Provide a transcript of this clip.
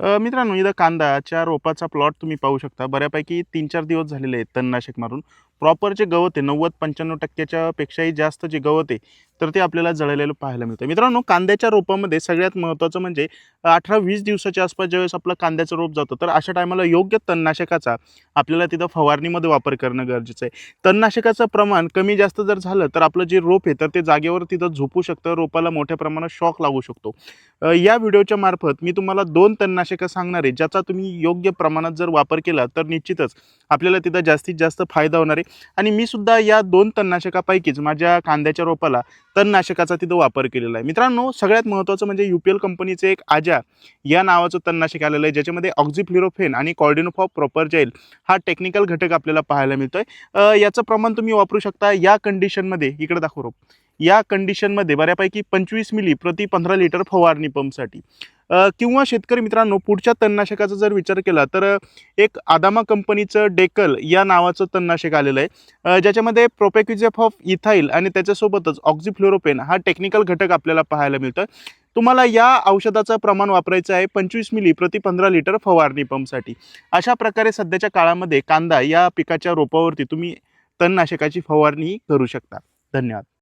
मित्रांनो इथं कांदाच्या रोपाचा प्लॉट तुम्ही पाहू शकता. बऱ्यापैकी तीन चार दिवस झालेले आहेत तणनाशक मारून. प्रॉपर जे गवत आहे नव्वद पंच्याण्णव टक्क्याच्या पेक्षाही जास्त जे गवत आहे तर ते आपल्याला जळलेलं पाहायला मिळतं. मित्रांनो कांद्याच्या रोपामध्ये सगळ्यात महत्त्वाचं म्हणजे अठरा वीस दिवसाच्या आसपास ज्यावेळेस आपलं कांद्याचं रोप जातं तर अशा टायमाला योग्य तणनाशकाचा आपल्याला तिथं फवारणीमध्ये वापर करणं गरजेचं आहे. तणनाशकाचं प्रमाण कमी जास्त जर झालं तर आपलं जे रोप आहे तर ते जागेवर तिथं झोपू शकतं रोपाला मोठ्या प्रमाणात शॉक लागू शकतो. या व्हिडिओच्या मार्फत मी तुम्हाला दोन तणनाशकं सांगणार आहे ज्याचा तुम्ही योग्य प्रमाणात जर वापर केला तर निश्चितच आपल्याला तिथं जास्तीत जास्त फायदा होणार आहे. आणि मी सुद्धा या दोन तणनाशकापैकीच माझ्या कांद्याच्या रोपाला तणनाशकाचा तिथं वापर केलेला आहे. मित्रांनो सगळ्यात महत्त्वाचं म्हणजे यू पी एल कंपनीचं एक आजा या नावाचं तणनाशक आलेलं आहे ज्याच्यामध्ये ऑक्झिफ्लिरोफेन आणि कॉर्डिनोफॉप प्रॉपर जेल हा टेक्निकल घटक आपल्याला पाहायला मिळतो आहे याचं प्रमाण तुम्ही वापरू शकता या कंडिशनमध्ये इकडे दाखव रोप या कंडिशनमध्ये बऱ्यापैकी पंचवीस मिली प्रति पंधरा लिटर फवारणी पंपसाठी. किंवा शेतकरी मित्रांनो पुढच्या तणनाशकाचा जर विचार केला तर एक आदामा कंपनीचं डेकल या नावाचं तणनाशक आलेलं आहे. ज्याच्यामध्ये प्रोपेक्युजेफ ऑफ इथाईल आणि त्याच्यासोबतच ऑक्झिफ्लोरोपेन हा टेक्निकल घटक आपल्याला पाहायला मिळतं तुम्हाला या औषधाचं प्रमाण वापरायचं आहे पंचवीस मिली प्रति पंधरा लिटर फवारणी पंपसाठी. अशा प्रकारे सध्याच्या काळामध्ये कांदा या पिकाच्या रोपावरती तुम्ही तणनाशकाची फवारणी करू शकता. धन्यवाद.